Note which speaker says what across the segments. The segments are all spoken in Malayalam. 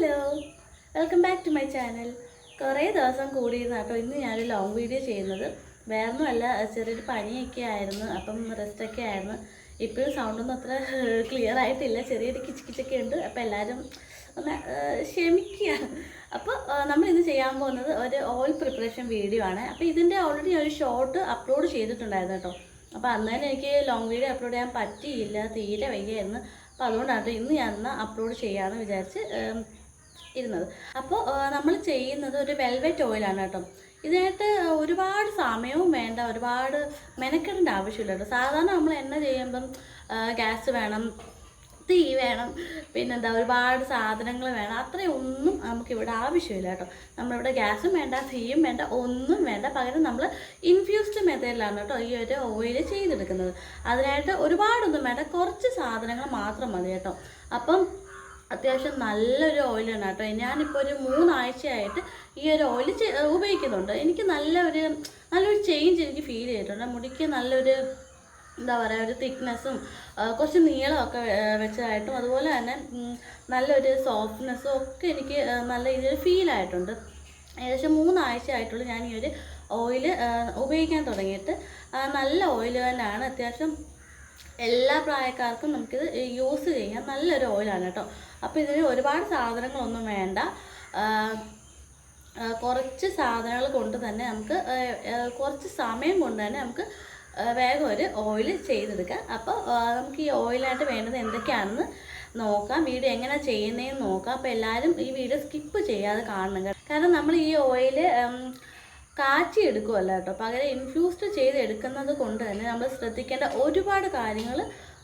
Speaker 1: Hello welcome back to my channel കുറേ ദിവസം കൂടിയിരുന്നു കേട്ടോ ഇന്ന് ഞാനൊരു ലോങ് വീഡിയോ ചെയ്യുന്നത്. വേറൊന്നുമല്ല ചെറിയൊരു പനിയൊക്കെ ആയിരുന്നു അപ്പം റെസ്റ്റൊക്കെ ആയിരുന്നു. ഇപ്പോഴും സൗണ്ടൊന്നും അത്ര ക്ലിയർ ആയിട്ടില്ല. ചെറിയൊരു കിച്ച് കിച്ചൊക്കെ ഉണ്ട്. അപ്പോൾ എല്ലാവരും ഒന്ന് ക്ഷമിക്കുക. അപ്പോൾ നമ്മൾ ഇന്ന് ചെയ്യാൻ പോകുന്നത് ഒരു ഓയിൽ പ്രിപ്പറേഷൻ വീഡിയോ ആണ്. അപ്പോൾ ഇതിന്റെ ഓൾറെഡി ഒരു ഷോർട്ട് അപ്ലോഡ് ചെയ്തിട്ടുണ്ടായിരുന്നു കേട്ടോ. അപ്പോൾ അന്ന് തന്നെ എനിക്ക് ലോങ് വീഡിയോ അപ്ലോഡ് ചെയ്യാൻ പറ്റിയില്ല തീരെ വയ്യായിരുന്നു. അപ്പോൾ അതുകൊണ്ടാണ് ഇന്ന് ഞാൻ അപ്ലോഡ് ചെയ്യാമെന്ന് വിചാരിച്ച് ഇരുന്നത്. അപ്പോൾ നമ്മൾ ചെയ്യുന്നത് ഒരു വെൽവെറ്റ് ഓയിലാണ് കേട്ടോ. ഇതിനായിട്ട് ഒരുപാട് സമയവും വേണ്ട ഒരുപാട് മെനക്കെടേണ്ട ആവശ്യമില്ല കേട്ടോ. സാധാരണ നമ്മൾ എണ്ണ ചെയ്യുമ്പം ഗ്യാസ് വേണം തീ വേണം പിന്നെന്താ ഒരുപാട് സാധനങ്ങൾ വേണം. അത്രയൊന്നും നമുക്കിവിടെ ആവശ്യമില്ല കേട്ടോ. നമ്മളിവിടെ ഗ്യാസും വേണ്ട തീയും വേണ്ട ഒന്നും വേണ്ട. പകരം നമ്മൾ ഇൻഫ്യൂസ്ഡ് മെത്തേഡിലാണ് കേട്ടോ ഈ ഒരു ഓയിൽ ചെയ്തെടുക്കുന്നത്. അതിനായിട്ട് ഒരുപാടൊന്നും വേണ്ട. കുറച്ച് സാധനങ്ങൾ മാത്രം മതി കേട്ടോ. അപ്പം അത്യാവശ്യം നല്ലൊരു ഓയിലാണ് കേട്ടോ. ഞാനിപ്പോൾ ഒരു മൂന്നാഴ്ചയായിട്ട് ഈ ഒരു ഓയിൽ ഉപയോഗിക്കുന്നുണ്ട്. എനിക്ക് നല്ലൊരു നല്ലൊരു ചേഞ്ച് എനിക്ക് ഫീൽ ചെയ്തിട്ടുണ്ട്. മുടിക്ക് നല്ലൊരു എന്താ പറയുക ഒരു തിക്നെസ്സും കുറച്ച് നീളമൊക്കെ വെച്ചതായിട്ടും അതുപോലെ തന്നെ നല്ലൊരു സോഫ്റ്റ്നെസ്സും ഒക്കെ എനിക്ക് നല്ല രീതിയിൽ ഫീലായിട്ടുണ്ട് ഏകദേശം മൂന്നാഴ്ച ആയിട്ടുള്ളൂ ഞാൻ ഈ ഒരു ഓയിൽ ഉപയോഗിക്കാൻ തുടങ്ങിയിട്ട്. നല്ല ഓയിൽ തന്നെയാണ്. അത്യാവശ്യം എല്ലാ പ്രായക്കാർക്കും നമുക്കിത് യൂസ് ചെയ്യാം. നല്ലൊരു ഓയിലാണ് കേട്ടോ. അപ്പോൾ ഇതിന് ഒരുപാട് സാധനങ്ങളൊന്നും വേണ്ട. കുറച്ച് സാധനങ്ങൾ കൊണ്ട് തന്നെ നമുക്ക് കുറച്ച് സമയം കൊണ്ട് തന്നെ നമുക്ക് വേഗം ഒരു ഓയിൽ ചെയ്തെടുക്കാം. അപ്പോൾ നമുക്ക് ഈ ഓയിലായിട്ട് വേണ്ടത് എന്തൊക്കെയാണെന്ന് നോക്കാം. വീഡിയോ എങ്ങനെ ചെയ്യുന്നതെന്ന് നോക്കാം. അപ്പോൾ എല്ലാവരും ഈ വീഡിയോ സ്കിപ്പ് ചെയ്യാതെ കാണണം കേട്ടോ. കാരണം നമ്മൾ ഈ ഓയിൽ കാച്ചി എടുക്കുമല്ല കേട്ടോ. പകരം ഇൻഫ്യൂസ്ഡ് ചെയ്ത് എടുക്കുന്നത് കൊണ്ട് തന്നെ നമ്മൾ ശ്രദ്ധിക്കേണ്ട ഒരുപാട് കാര്യങ്ങൾ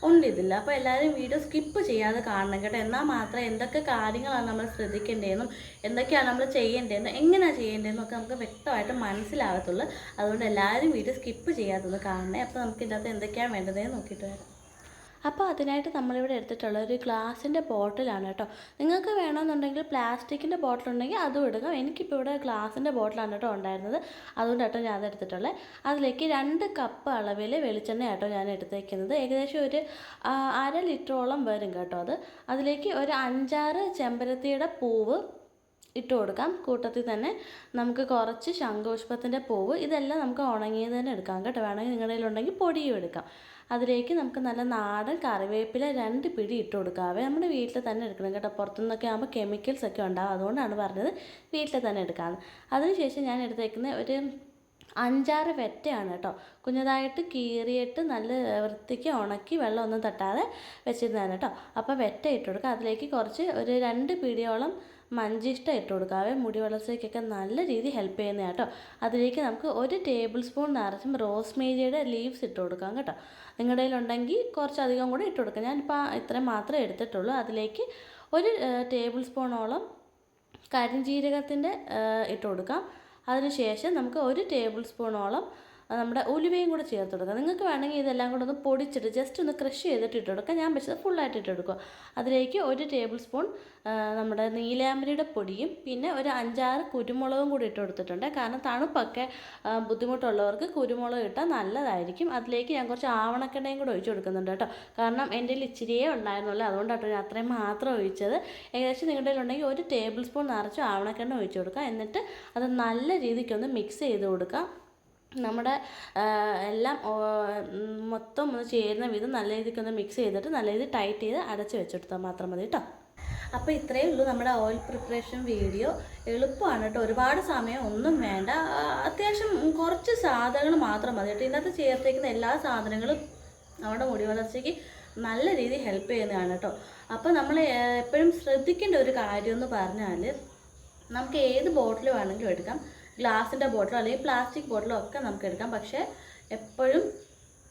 Speaker 1: ഉണ്ട് ഇതില്ല അപ്പോൾ എല്ലാവരും വീഡിയോ സ്കിപ്പ് ചെയ്യാതെ കാണണം കേട്ടോ. എന്നാൽ മാത്രം എന്തൊക്കെ കാര്യങ്ങളാണ് നമ്മൾ ശ്രദ്ധിക്കേണ്ടതെന്നും എന്തൊക്കെയാണ് നമ്മൾ ചെയ്യേണ്ടതെന്നും എങ്ങനെയാണ് ചെയ്യേണ്ടതെന്നും ഒക്കെ നമുക്ക് വ്യക്തമായിട്ട് മനസ്സിലാകത്തുള്ളൂ. അതുകൊണ്ട് എല്ലാവരും വീഡിയോ സ്കിപ്പ് ചെയ്യാത്തത് കാണണേ. അപ്പോൾ നമുക്ക് ഇതിനകത്ത് എന്തൊക്കെയാണ് വേണ്ടതെന്ന് നോക്കിയിട്ട് വരാം. അപ്പോൾ അതിനായിട്ട് നമ്മളിവിടെ എടുത്തിട്ടുള്ള ഒരു ഗ്ലാസിന്റെ ബോട്ടിലാണ് കേട്ടോ. നിങ്ങൾക്ക് വേണമെന്നുണ്ടെങ്കിൽ പ്ലാസ്റ്റിക്കിന്റെ ബോട്ടിൽ ഉണ്ടെങ്കിൽ അതും എടുക്കാം എനിക്കിപ്പോൾ ഇവിടെ ഗ്ലാസിന്റെ ബോട്ടിലാണ് കേട്ടോ ഉണ്ടായിരുന്നത്. അതുകൊണ്ട് കേട്ടോ ഞാൻ അതെടുത്തിട്ടുള്ളത് അതിലേക്ക് രണ്ട് കപ്പ് അളവിൽ വെളിച്ചെണ്ണ കേട്ടോ ഞാൻ എടുത്തേക്കുന്നത്. ഏകദേശം ഒരു അര ലിറ്ററോളം വരും കേട്ടോ അത്. അതിലേക്ക് ഒരു അഞ്ചാറ് ചെമ്പരത്തിയുടെ പൂവ് ഇട്ട് കൊടുക്കാം. കൂട്ടത്തിൽ തന്നെ നമുക്ക് കുറച്ച് ശംഖുപുഷ്പത്തിന്റെ പൂവ്. ഇതെല്ലാം നമുക്ക് ഉണങ്ങിയത് തന്നെ എടുക്കാം കേട്ടോ. വേണമെങ്കിൽ നിങ്ങളുടെ കയ്യിലുണ്ടെങ്കിൽ പൊടിയും എടുക്കാം. അതിലേക്ക് നമുക്ക് നല്ല നാടൻ കറിവേപ്പില രണ്ട് പിടി ഇട്ട് കൊടുക്കാവേ നമ്മുടെ വീട്ടിൽ തന്നെ എടുക്കണം കേട്ടോ. പുറത്തുനിന്നൊക്കെ ആകുമ്പോൾ കെമിക്കൽസ് ഒക്കെ ഉണ്ടാവും. അതുകൊണ്ടാണ് പറഞ്ഞത് വീട്ടിൽ തന്നെ എടുക്കാമെന്ന് അതിനുശേഷം ഞാൻ എടുത്തേക്കുന്ന ഒരു അഞ്ചാറ് വെറ്റയാണ് കേട്ടോ. കുഞ്ഞതായിട്ട് കീറിയിട്ട് നല്ല വൃത്തിക്ക് ഉണക്കി വെള്ളമൊന്നും തട്ടാതെ വെച്ചിരുന്നതാണ് കേട്ടോ. അപ്പോൾ വെറ്റ ഇട്ട് കൊടുക്കുക അതിലേക്ക് കുറച്ച് ഒരു രണ്ട് പിടിയോളം മഞ്ചിഷ്ട ഇട്ട് കൊടുക്കാവേ മുടി വളർച്ചയ്ക്കൊക്കെ നല്ല രീതിയിൽ ഹെൽപ്പ് ചെയ്യുന്ന കേട്ടോ. അതിലേക്ക് നമുക്ക് ഒരു ടേബിൾ സ്പൂൺ നിറച്ചും റോസ്മേരിയുടെ ലീവ്സ് ഇട്ട് കൊടുക്കാം കേട്ടോ. നിങ്ങളുടെ കയ്യിലുണ്ടെങ്കിൽ കുറച്ചധികം കൂടെ ഇട്ട് കൊടുക്കാം. ഞാനിപ്പോൾ ഇത്രയും മാത്രമേ എടുത്തിട്ടുള്ളൂ. അതിലേക്ക് ഒരു ടേബിൾ സ്പൂണോളം കരിഞ്ജീരകത്തിന്റെ ഇട്ട് കൊടുക്കാം. അതിനുശേഷം നമുക്ക് ഒരു ടേബിൾ സ്പൂണോളം നമ്മുടെ ഉലുവയും കൂടെ ചേർത്ത് കൊടുക്കുക. നിങ്ങൾക്ക് വേണമെങ്കിൽ ഇതെല്ലാം കൂടെ ഒന്ന് പൊടിച്ചിട്ട് ജസ്റ്റ് ഒന്ന് ക്രഷ് ചെയ്തിട്ട് ഇട്ട് കൊടുക്കുക. ഞാൻ വെച്ചത് ഫുള്ളായിട്ട് ഇട്ട് കൊടുക്കുക. അതിലേക്ക് ഒരു ടേബിൾ സ്പൂൺ നമ്മുടെ നീലാമ്പരിയുടെ പൊടിയും പിന്നെ ഒരു അഞ്ചാറ് കുരുമുളകും കൂടി ഇട്ട് കൊടുത്തിട്ടുണ്ട്. കാരണം തണുപ്പൊക്കെ ബുദ്ധിമുട്ടുള്ളവർക്ക് കുരുമുളക് ഇട്ടാൽ നല്ലതായിരിക്കും. അതിലേക്ക് ഞാൻ കുറച്ച് ആവണക്കെണ്ണയും കൂടെ ഒഴിച്ചു കൊടുക്കുന്നുണ്ട് കേട്ടോ. കാരണം എന്റെ കയ്യിൽ ഇച്ചിരിയേ ഉണ്ടായിരുന്നുള്ളൂ. അതുകൊണ്ടാണ് ഞാൻ അത്രയും മാത്രം ഒഴിച്ചത്. ഏകദേശം നിങ്ങളുടെ കയ്യിലുണ്ടെങ്കിൽ ഒരു ടേബിൾ സ്പൂൺ നിറച്ച് ആവണക്കെണ്ണ ഒഴിച്ചു കൊടുക്കുക. എന്നിട്ട് അത് നല്ല രീതിക്കൊന്ന് മിക്സ് ചെയ്ത് കൊടുക്കുക. നമ്മുടെ എല്ലാം മൊത്തം ഒന്ന് ചേരുന്ന വിധം നല്ല രീതിക്ക് ഒന്ന് മിക്സ് ചെയ്തിട്ട് നല്ല രീതിയിൽ ടൈറ്റ് ചെയ്ത് അടച്ച് വെച്ചെടുത്താൽ മാത്രം മതി കേട്ടോ അപ്പോൾ ഇത്രയേ ഉള്ളൂ നമ്മുടെ ഓയിൽ പ്രിപ്പറേഷൻ വീഡിയോ എളുപ്പമാണ് കേട്ടോ ഒരുപാട് സമയം ഒന്നും വേണ്ട. അത്യാവശ്യം കുറച്ച് സാധനങ്ങൾ മാത്രം മതി കേട്ടോ ഇന്നത്തെ ചേർത്തേക്കുന്ന എല്ലാ സാധനങ്ങളും നമ്മുടെ മുടി വളർച്ചയ്ക്ക് നല്ല രീതിയിൽ ഹെൽപ്പ് ചെയ്യുന്നതാണ് കേട്ടോ അപ്പോൾ നമ്മൾ എപ്പോഴും ശ്രദ്ധിക്കേണ്ട ഒരു കാര്യം എന്ന് പറഞ്ഞാൽ നമുക്ക് ഏത് ബോട്ടിൽ വേണമെങ്കിലും എടുക്കാം. ഗ്ലാസിന്റെ ബോട്ടിലോ അല്ലെങ്കിൽ പ്ലാസ്റ്റിക് ബോട്ടിലോ ഒക്കെ നമുക്ക് എടുക്കാം. പക്ഷേ എപ്പോഴും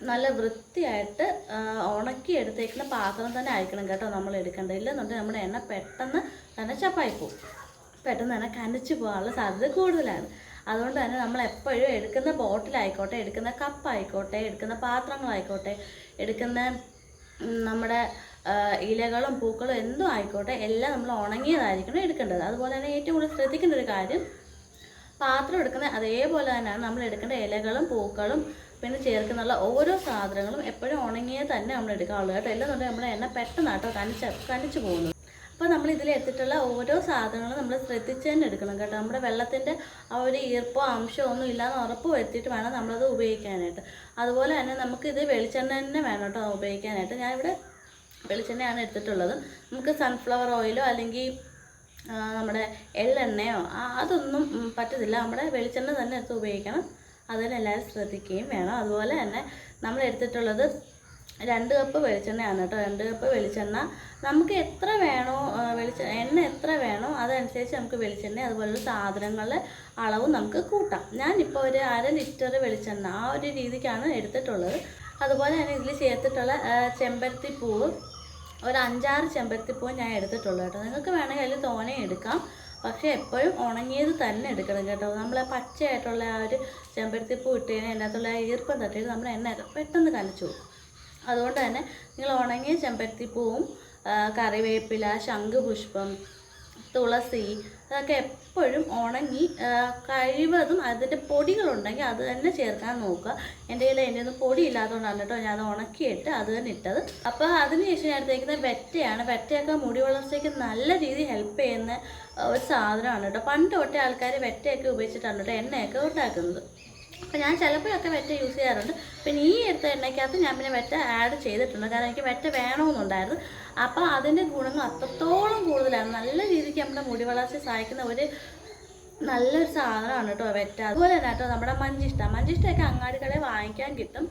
Speaker 1: നല്ല വൃത്തിയായിട്ട് ഉണക്കി എടുത്തേക്കുന്ന പാത്രം തന്നെ ആയിരിക്കണം കേട്ടോ നമ്മൾ എടുക്കേണ്ടത്. ഇല്ലെന്നുണ്ടെങ്കിൽ നമ്മുടെ എണ്ണ പെട്ടെന്ന് തന്നെ ചപ്പായി പോകും പെട്ടെന്ന് തന്നെ കനച്ച് പോകാനുള്ള സാധ്യത കൂടുതലാണ്. അതുകൊണ്ട് തന്നെ നമ്മൾ എപ്പോഴും എടുക്കുന്ന ബോട്ടിലായിക്കോട്ടെ എടുക്കുന്ന കപ്പായിക്കോട്ടെ എടുക്കുന്ന പാത്രങ്ങളായിക്കോട്ടെ എടുക്കുന്ന നമ്മുടെ ഇലകളും പൂക്കളും എന്തും ആയിക്കോട്ടെ എല്ലാം നമ്മൾ ഉണങ്ങിയതായിരിക്കണം എടുക്കേണ്ടത്. അതുപോലെ തന്നെ ഏറ്റവും കൂടുതൽ ശ്രദ്ധിക്കേണ്ട ഒരു കാര്യം പാത്രം എടുക്കുന്ന അതേപോലെ തന്നെയാണ്. നമ്മൾ എടുക്കേണ്ട ഇലകളും പൂക്കളും പിന്നെ ചേർക്കുന്നുള്ള ഓരോ സാധനങ്ങളും എപ്പോഴും ഉണങ്ങിയത് തന്നെ നമ്മൾ എടുക്കാവുള്ളൂ കേട്ടോ. എല്ലാം നമ്മുടെ എണ്ണ പെട്ടെന്ന് കേട്ടോ കനിച്ച് തനിച്ച് പോകുന്നു. അപ്പോൾ നമ്മൾ ഇതിൽ എത്തിയിട്ടുള്ള ഓരോ സാധനങ്ങളും നമ്മൾ ശ്രദ്ധിച്ച് തന്നെ എടുക്കണം കേട്ടോ. നമ്മുടെ വെള്ളത്തിന്റെ ആ ഒരു ഈർപ്പോ അംശമോ ഒന്നും ഇല്ലാന്ന് ഉറപ്പ് വരുത്തിയിട്ട് വേണം നമ്മളത് ഉപയോഗിക്കാനായിട്ട്. അതുപോലെ തന്നെ നമുക്ക് ഇത് വെളിച്ചെണ്ണ തന്നെ വേണം കേട്ടോ ഉപയോഗിക്കാനായിട്ട്. ഞാനിവിടെ വെളിച്ചെണ്ണയാണ് എടുത്തിട്ടുള്ളത്. നമുക്ക് സൺഫ്ലവർ ഓയിലോ അല്ലെങ്കിൽ നമ്മുടെ എള്ളെണ്ണയോ അതൊന്നും പറ്റത്തില്ല. നമ്മുടെ വെളിച്ചെണ്ണ തന്നെ എടുത്ത് ഉപയോഗിക്കണം. അതിന് എല്ലാവരും ശ്രദ്ധിക്കുകയും വേണം. അതുപോലെ തന്നെ നമ്മൾ എടുത്തിട്ടുള്ളത് രണ്ട് കപ്പ് വെളിച്ചെണ്ണയാണ് കേട്ടോ. രണ്ട് കപ്പ് വെളിച്ചെണ്ണ. നമുക്ക് എത്ര വേണോ വെളിച്ച എണ്ണ എത്ര വേണോ അതനുസരിച്ച് നമുക്ക് വെളിച്ചെണ്ണ അതുപോലുള്ള സാധനങ്ങളുടെ അളവും നമുക്ക് കൂട്ടാം. ഞാനിപ്പോൾ ഒരു അര ലിറ്റർ വെളിച്ചെണ്ണ ആ ഒരു രീതിക്കാണ് എടുത്തിട്ടുള്ളത്. അതുപോലെ തന്നെ ഇതിൽ ചേർത്തിട്ടുള്ള ചെമ്പരത്തി പൂവ് ഒരു അഞ്ചാറ് ചെമ്പരത്തിപ്പൂ ഞാൻ എടുത്തിട്ടുള്ളൂ കേട്ടോ. നിങ്ങൾക്ക് വേണമെങ്കിൽ അതിൽ തോനെ എടുക്കാം. പക്ഷേ എപ്പോഴും ഉണങ്ങിയത് തന്നെ എടുക്കണം കേട്ടോ. നമ്മൾ പച്ചയായിട്ടുള്ള ആ ഒരു ചെമ്പരത്തിപ്പൂ ഇട്ട് കഴിഞ്ഞാൽ അതിനകത്തുള്ള ആ ഈർപ്പം തട്ടിയിട്ട് നമ്മൾ എണ്ണ പെട്ടെന്ന് കലച്ചു അതുകൊണ്ട് തന്നെ നിങ്ങൾ ഉണങ്ങിയ ചെമ്പരത്തിപ്പൂവും കറിവേപ്പില ശംഖുപുഷ്പം തുളസി അതൊക്കെ എപ്പോഴും ഉണങ്ങി കഴിവതും അതിന്റെ പൊടികളുണ്ടെങ്കിൽ അത് തന്നെ ചേർക്കാൻ നോക്കുക. എന്റെ കയ്യിൽ എന്റെ ഒന്നും പൊടി ഇല്ലാത്തതുകൊണ്ടാണ് കേട്ടോ ഞാൻ അത് ഉണക്കിയിട്ട് അത് തന്നെ ഇട്ടത്. അപ്പോൾ അതിനുശേഷം ഞാൻ എടുത്തേക്കുന്നത് വെറ്റയാണ്. വെറ്റയൊക്കെ മുടി വളർച്ചയ്ക്ക് നല്ല രീതിയിൽ ഹെൽപ്പ് ചെയ്യുന്ന ഒരു സാധനമാണ് കേട്ടോ. പണ്ട് തൊട്ടേ ആൾക്കാർ വെറ്റയൊക്കെ ഉപയോഗിച്ചിട്ടാണ് കേട്ടോ എണ്ണയൊക്കെ ഉണ്ടാക്കുന്നത്. അപ്പോൾ ഞാൻ ചിലപ്പോഴൊക്കെ വെറ്റ യൂസ് ചെയ്യാറുണ്ട്. പിന്നെ ഈ എടുത്ത എണ്ണയ്ക്കകത്ത് ഞാൻ പിന്നെ വെറ്റ ആഡ് ചെയ്തിട്ടുണ്ട്. കാരണം എനിക്ക് വെറ്റ വേണമെന്നുണ്ടായിരുന്നു. അപ്പോൾ അതിന്റെ ഗുണങ്ങൾ അത്രത്തോളം കൂടുതലാണ്. നല്ല രീതിക്ക് നമ്മുടെ മുടി വളർച്ച സഹായിക്കുന്ന ഒരു നല്ലൊരു സാധനമാണ് കേട്ടോ വെറ്റ. അതുപോലെ തന്നെ കേട്ടോ നമ്മുടെ മഞ്ചിഷ്ട. മഞ്ചിഷ്ടയൊക്കെ അങ്ങാടികളെ വാങ്ങിക്കാൻ കിട്ടും.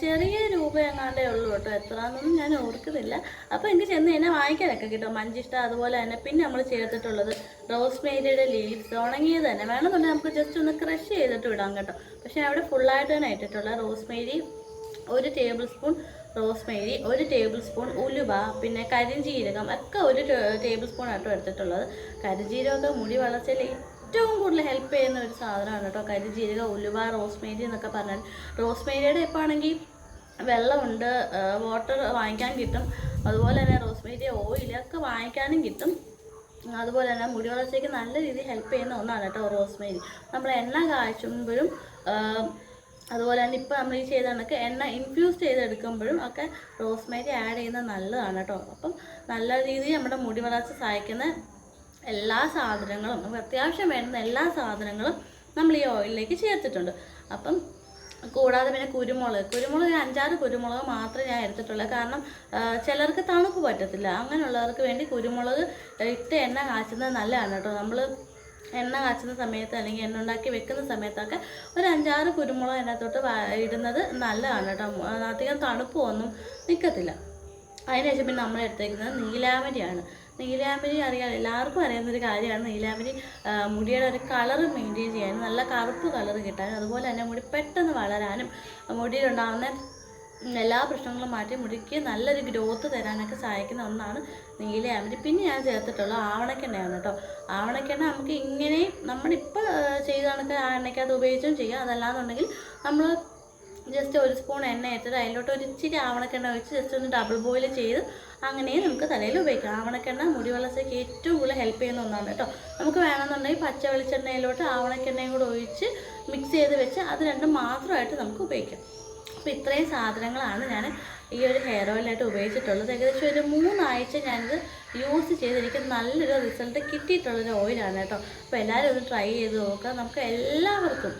Speaker 1: ചെറിയ രൂപ എങ്ങാണ്ടേ ഉള്ളൂ കേട്ടോ. എത്രയാണെന്നൊന്നും ഞാൻ ഓർക്കുന്നില്ല. അപ്പോൾ എനിക്ക് ചെന്ന് കഴിഞ്ഞാൽ വാങ്ങിക്കാനൊക്കെ കിട്ടും മഞ്ചിഷ്ട. അതുപോലെ തന്നെ പിന്നെ നമ്മൾ ചേർത്തിട്ടുള്ളത് റോസ് മേരിയുടെ ലീവ്സ് ഉണങ്ങിയത് തന്നെ. വേണമെന്നുണ്ടെങ്കിൽ നമുക്ക് ജസ്റ്റ് ഒന്ന് ക്രഷ് ചെയ്തിട്ട് വിടാം കേട്ടോ. പക്ഷേ അവിടെ ഫുള്ളായിട്ട് തന്നെ ഇട്ടിട്ടുള്ള റോസ്മേരി ഒരു ടേബിൾ സ്പൂൺ റോസ്മേരി ഒരു ടേബിൾ സ്പൂൺ ഉലുവ പിന്നെ കരിഞ്ചീരകം ഒക്കെ ഒരു ടേബിൾ സ്പൂൺ ആട്ടോ എടുത്തിട്ടുള്ളത്. കരിഞ്ജീരകമൊക്കെ മുടി വളർച്ചയിൽ ഏറ്റവും കൂടുതൽ ഹെൽപ്പ് ചെയ്യുന്ന ഒരു സാധനമാണ് കേട്ടോ കരിഞ്ചീരക ഉലുവ റോസ്മേരി എന്നൊക്കെ പറഞ്ഞാൽ റോസ്മേരിയുടെ ഇപ്പോൾ ആണെങ്കിൽ വെള്ളമുണ്ട് വാട്ടർ വാങ്ങിക്കാൻ കിട്ടും. അതുപോലെ തന്നെ റോസ്മേരി ഓയിൽ ഒക്കെ വാങ്ങിക്കാനും കിട്ടും. അതുപോലെ തന്നെ മുടി വളർച്ചയ്ക്ക് നല്ല രീതിയിൽ ഹെൽപ്പ് ചെയ്യുന്ന ഒന്നാണ് കേട്ടോ റോസ്മേരി. നമ്മൾ എണ്ണ കാച്ചുമ്പോഴും ആ, അതുപോലെ തന്നെ ഇപ്പോൾ നമ്മൾ ഈ ചെയ്ത കണക്ക് എണ്ണ ഇൻഫ്യൂസ് ചെയ്തെടുക്കുമ്പോഴും ഒക്കെ റോസ്മേരി ആഡ് ചെയ്യുന്നത് നല്ലതാണ് കേട്ടോ. അപ്പം നല്ല രീതിയിൽ നമ്മുടെ മുടി വളർച്ച സഹായിക്കുന്ന എല്ലാ സാധനങ്ങളും നമുക്ക് അത്യാവശ്യം വേണ്ടുന്ന എല്ലാ സാധനങ്ങളും നമ്മൾ ഈ ഓയിലിലേക്ക് ചേർത്തിട്ടുണ്ട്. അപ്പം കൂടാതെ പിന്നെ കുരുമുളക് കുരുമുളക് ഒരു അഞ്ചാറ് കുരുമുളക് മാത്രമേ ഞാൻ എടുത്തിട്ടുള്ളൂ. കാരണം ചിലർക്ക് തണുപ്പ് പറ്റത്തില്ല. അങ്ങനെയുള്ളവർക്ക് വേണ്ടി കുരുമുളക് ഇട്ട് എണ്ണ കാച്ചുന്നത് നല്ലതാണ് കേട്ടോ. നമ്മൾ എണ്ണ കാച്ചുന്ന സമയത്ത് അല്ലെങ്കിൽ എണ്ണ ഉണ്ടാക്കി വെക്കുന്ന സമയത്തൊക്കെ ഒരു അഞ്ചാറ് കുരുമുളക് അതിനകത്തോട്ട് ഇടുന്നത് നല്ലതാണ് കേട്ടോ. അധികം തണുപ്പൊന്നും നിൽക്കത്തില്ല അതിനുശേഷം പിന്നെ നമ്മൾ എടുത്തേക്കുന്നത് നീലാമരിയാണ് നീലാമരി അറിയാം എല്ലാവർക്കും അറിയാവുന്നൊരു കാര്യമാണ്. നീലാമരി മുടിയുടെ ഒരു കളർ മെയിന്റെയിൻ ചെയ്യാനും നല്ല കറുപ്പ് കളർ കിട്ടാനും അതുപോലെ തന്നെ മുടി പെട്ടെന്ന് വളരാനും മുടിയിലുണ്ടാകുന്ന എല്ലാ പ്രശ്നങ്ങളും മാറ്റി മുടിക്ക് നല്ലൊരു ഗ്രോത്ത് തരാനൊക്കെ സഹായിക്കുന്ന ഒന്നാണ് നീലയാമരി പിന്നെ ഞാൻ ചേർത്തിട്ടുള്ള ആവണക്കെണ്ണയാണ് കേട്ടോ. ആവണക്കെണ്ണ നമുക്ക് ഇങ്ങനെ നമ്മളിപ്പോൾ ചെയ്ത കണക്ക് ആ എണ്ണയ്ക്കകത്ത് ഉപയോഗിച്ചും ചെയ്യാം. അതല്ലാന്നുണ്ടെങ്കിൽ നമ്മൾ ജസ്റ്റ് ഒരു സ്പൂൺ എണ്ണ എടുത്തിട്ട് അതിലോട്ട് ഒരു ഇച്ചിരി ആവണക്കെണ്ണ ഒഴിച്ച് ജസ്റ്റ് ഒന്ന് ഡബിൾ ബോയിൽ ചെയ്ത് അങ്ങനെ നമുക്ക് തലയിൽ ഉപയോഗിക്കാം. ആവണക്കെണ്ണ മുടി വളർച്ചയ്ക്ക് ഏറ്റവും കൂടുതൽ ഹെൽപ്പ് ചെയ്യുന്ന ഒന്നാണ് കേട്ടോ. നമുക്ക് വേണമെന്നുണ്ടെങ്കിൽ പച്ച വെളിച്ചെണ്ണയിലോട്ട് ആവണക്കെണ്ണയും കൂടെ ഒഴിച്ച് മിക്സ് ചെയ്ത് വെച്ച് അത് രണ്ടും മാത്രമായിട്ട് നമുക്ക് ഉപയോഗിക്കാം. അപ്പോൾ ഇത്രയും സാധനങ്ങളാണ് ഞാൻ ഈ ഒരു ഹെയർ ഓയിലായിട്ട് ഉപയോഗിച്ചിട്ടുള്ളത്. ഏകദേശം ഒരു മൂന്നാഴ്ച ഞാനിത് യൂസ് ചെയ്ത് എനിക്ക് നല്ലൊരു റിസൾട്ട് കിട്ടിയിട്ടുള്ളൊരു ഓയിലാണ് കേട്ടോ. അപ്പോൾ എല്ലാവരും ഒന്ന് ട്രൈ ചെയ്ത് നോക്കുക. നമുക്ക് എല്ലാവർക്കും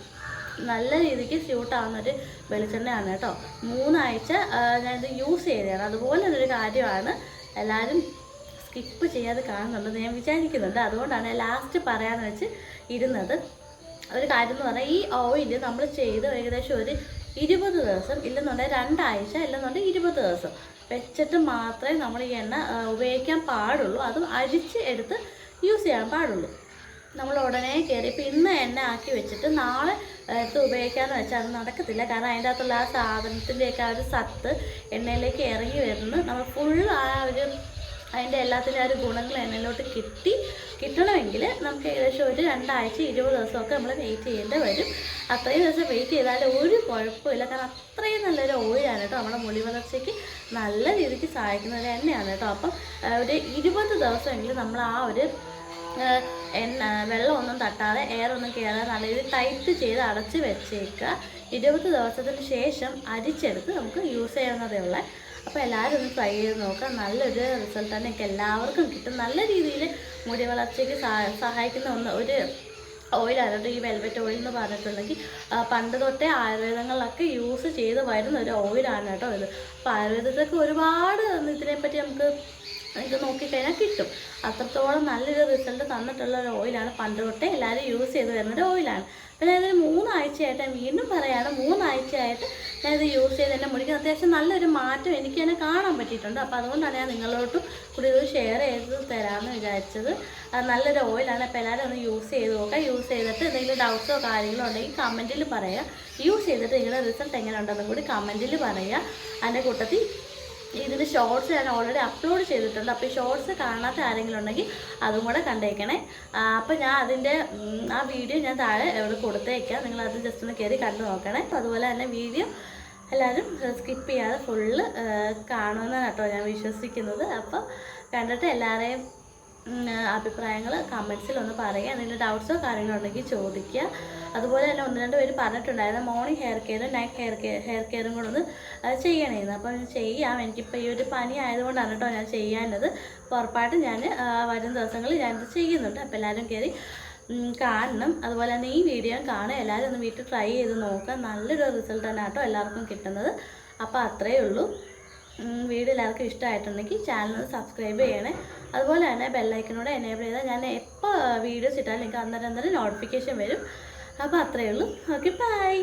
Speaker 1: നല്ല രീതിക്ക് സ്യൂട്ടാവുന്ന ഒരു വെളിച്ചെണ്ണയാണ് കേട്ടോ. മൂന്നാഴ്ച ഞാനിത് യൂസ് ചെയ്തതാണ്. അതുപോലെ ഒരു കാര്യമാണ് എല്ലാവരും സ്കിപ്പ് ചെയ്യാതെ കാണുന്നുണ്ടെന്ന് ഞാൻ വിചാരിക്കുന്നുണ്ട്. അതുകൊണ്ടാണ് ലാസ്റ്റ് പറയാമെന്ന് വെച്ച് ഇരുന്നത് ഒരു കാര്യം എന്ന് പറഞ്ഞാൽ ഈ ഓയിൽ നമ്മൾ ചെയ്ത് ഏകദേശം ഒരു ഇരുപത് ദിവസം ഇല്ലെന്നുണ്ടെങ്കിൽ രണ്ടാഴ്ച ഇല്ലെന്നുണ്ടെങ്കിൽ ഇരുപത് ദിവസം. വെച്ചിട്ട് മാത്രമേ നമ്മൾ ഈ എണ്ണ ഉപയോഗിക്കാൻ പാടുള്ളൂ. അതും അരിച്ച് എടുത്ത് യൂസ് ചെയ്യാൻ പാടുള്ളൂ. നമ്മൾ ഉടനെ കയറി ഇപ്പം ഇന്ന് എണ്ണ ആക്കി വെച്ചിട്ട് നാളെ എടുത്ത് ഉപയോഗിക്കാമെന്ന് വെച്ചാൽ അത് നടക്കത്തില്ല. കാരണം അതിന്റെ അകത്തുള്ള ആ സാധനത്തിന്റെയൊക്കെ ആ ഒരു സത്ത് എണ്ണയിലേക്ക് ഇറങ്ങി വരുന്നു. നമ്മൾ ഫുൾ ആ ഒരു അതിന്റെ എല്ലാത്തിന്റെ ആ ഒരു ഗുണങ്ങൾ എന്നിലോട്ട് കിട്ടി. കിട്ടണമെങ്കിൽ നമുക്ക് ഏകദേശം ഒരു രണ്ടാഴ്ച ഇരുപത് ദിവസമൊക്കെ നമ്മൾ വെയിറ്റ് ചെയ്യേണ്ടി വരും. അത്രയും ദിവസം വെയിറ്റ് ചെയ്താൽ ഒരു കുഴപ്പമില്ല കാരണം അത്രയും നല്ലൊരു ഓയിലാണ് കേട്ടോ നമ്മുടെ മുടി വളർച്ചയ്ക്ക് നല്ല രീതിക്ക് സഹായിക്കുന്ന ഒരു കേട്ടോ. അപ്പം ഒരു ഇരുപത് ദിവസമെങ്കിലും നമ്മൾ ആ ഒരു എണ്ണ വെള്ളമൊന്നും തട്ടാതെ എയർ ഒന്നും കയറാതെ നല്ല രീതിയിൽ ടൈറ്റ് ചെയ്ത് അടച്ച് വെച്ചേക്കുക. ഇരുപത് ദിവസത്തിന് ശേഷം അരിച്ചെടുത്ത് നമുക്ക് യൂസ് ചെയ്യാവുന്നതേ ഉള്ളൂ. അപ്പോൾ എല്ലാവരും ഒന്ന് ട്രൈ ചെയ്ത് നോക്കാം. നല്ലൊരു റിസൾട്ട് തന്നെ എല്ലാവർക്കും കിട്ടും. നല്ല രീതിയിൽ മുടി വളർച്ചയ്ക്ക് സഹാ- സഹായിക്കുന്ന ഒന്ന് ഒരു ഓയിലായിരുന്നു ഈ വെൽവെറ്റ് ഓയിൽ എന്ന് പറഞ്ഞിട്ടുണ്ടെങ്കിൽ പണ്ട് തൊട്ടേ ആയുർവേദങ്ങളിലൊക്കെ യൂസ് ചെയ്ത് വരുന്ന ഒരു ഓയിലാണ് കേട്ടോ ഇത്. അപ്പോൾ ആയുർവേദത്തിലൊക്കെ ഒരുപാട് ഇതിനെപ്പറ്റി നമുക്ക് ഇത് നോക്കിക്കഴിഞ്ഞാൽ കിട്ടും. അത്രത്തോളം നല്ലൊരു റിസൾട്ട് തന്നിട്ടുള്ള ഒരു ഓയിലാണ് പണ്ട് തൊട്ടേ എല്ലാവരും യൂസ് ചെയ്ത് വരുന്നൊരു ഓയിലാണ് അപ്പോൾ ഞാനിതൊരു മൂന്നാഴ്ചയായിട്ട് വീണ്ടും പറയാണ് മൂന്നാഴ്ചയായിട്ട് ഞാനിത് യൂസ് ചെയ്ത് എന്റെ മുടിക്ക്. അത്യാവശ്യം നല്ലൊരു മാറ്റം എനിക്ക് തന്നെ കാണാൻ പറ്റിയിട്ടുണ്ട്. അപ്പോൾ അതുകൊണ്ടാണ് ഞാൻ നിങ്ങളോട്ടും കൂടി ഇത് ഷെയർ ചെയ്ത് തരാമെന്ന് വിചാരിച്ചത്. നല്ലൊരു ഓയിലാണ് അപ്പോൾ എല്ലാവരും ഒന്ന് യൂസ് ചെയ്ത് നോക്കുക യൂസ് ചെയ്തിട്ട് എന്തെങ്കിലും ഡൗട്ട്സോ കാര്യങ്ങളോ ഉണ്ടെങ്കിൽ കമന്റിൽ പറയുക യൂസ് ചെയ്തിട്ട് നിങ്ങളുടെ റിസൾട്ട് എങ്ങനെ ഉണ്ടെന്നും കൂടി കമന്റിൽ പറയുക അതിന്റെ കൂട്ടത്തിൽ ഇതിന്റെ ഷോർട്സ് ഞാൻ ഓൾറെഡി അപ്ലോഡ് ചെയ്തിട്ടുണ്ട്. അപ്പോൾ ഈ ഷോർട്സ് കാണാത്ത ആരെങ്കിലും ഉണ്ടെങ്കിൽ അതും കൂടെ കണ്ടേക്കണേ. അപ്പോൾ ഞാൻ അതിന്റെ ആ വീഡിയോ ഞാൻ താഴെ ഇവിടെ കൊടുത്തേക്കാം. നിങ്ങൾ അത് ജസ്റ്റ് ഒന്ന് കയറി കണ്ടു നോക്കണേ. അപ്പോൾ അതുപോലെ തന്നെ വീഡിയോ എല്ലാവരും സ്കിപ്പ് ചെയ്യാതെ ഫുള്ള് കാണുമെന്നാണ് കേട്ടോ ഞാൻ വിശ്വസിക്കുന്നത്. അപ്പോൾ കണ്ടിട്ട് എല്ലാവരെയും അഭിപ്രായങ്ങൾ കമൻസിൽ ഒന്ന് പറയുക. എന്തെങ്കിലും ഡൗട്ട്സോ കാര്യങ്ങളോ ഉണ്ടെങ്കിൽ ചോദിക്കുക. അതുപോലെ തന്നെ ഒന്ന് രണ്ട് പേര് പറഞ്ഞിട്ടുണ്ടായിരുന്നു morning hair care night hair care hair കെയറും കൂടെ ഒന്ന് അത് ചെയ്യണേന്ന്. അപ്പോൾ ചെയ്യാം. എനിക്കിപ്പോൾ ഈ ഒരു പനി ആയതുകൊണ്ടാണ് കേട്ടോ ഞാൻ ചെയ്യാനത് അപ്പോൾ ഉറപ്പായിട്ടും ഞാൻ വരും ദിവസങ്ങളിൽ ഞാനിത് ചെയ്യുന്നുണ്ട്. അപ്പോൾ എല്ലാവരും കയറി കാണണം. അതുപോലെ തന്നെ ഈ വീഡിയോ കാണുക. എല്ലാവരും ഒന്ന് വീട്ടിൽ ട്രൈ ചെയ്ത് നോക്കുക. നല്ലൊരു റിസൾട്ടാണ് കേട്ടോ എല്ലാവർക്കും കിട്ടുന്നത്. അപ്പോൾ അത്രയേ ഉള്ളൂ. വീഡിയോ എല്ലാവർക്കും ഇഷ്ടമായിട്ടുണ്ടെങ്കിൽ ചാനൽ സബ്സ്ക്രൈബ് ചെയ്യണേ. അതുപോലെ തന്നെ ബെല്ലൈക്കനോട് എനേബിൾ ചെയ്താൽ ഞാൻ എപ്പോൾ വീഡിയോസ് ഇട്ടാലും നിങ്ങൾക്ക് അന്നേരം അന്നേരം നോട്ടിഫിക്കേഷൻ വരും. അപ്പോൾ അത്രയേ ഉള്ളൂ. Okay bye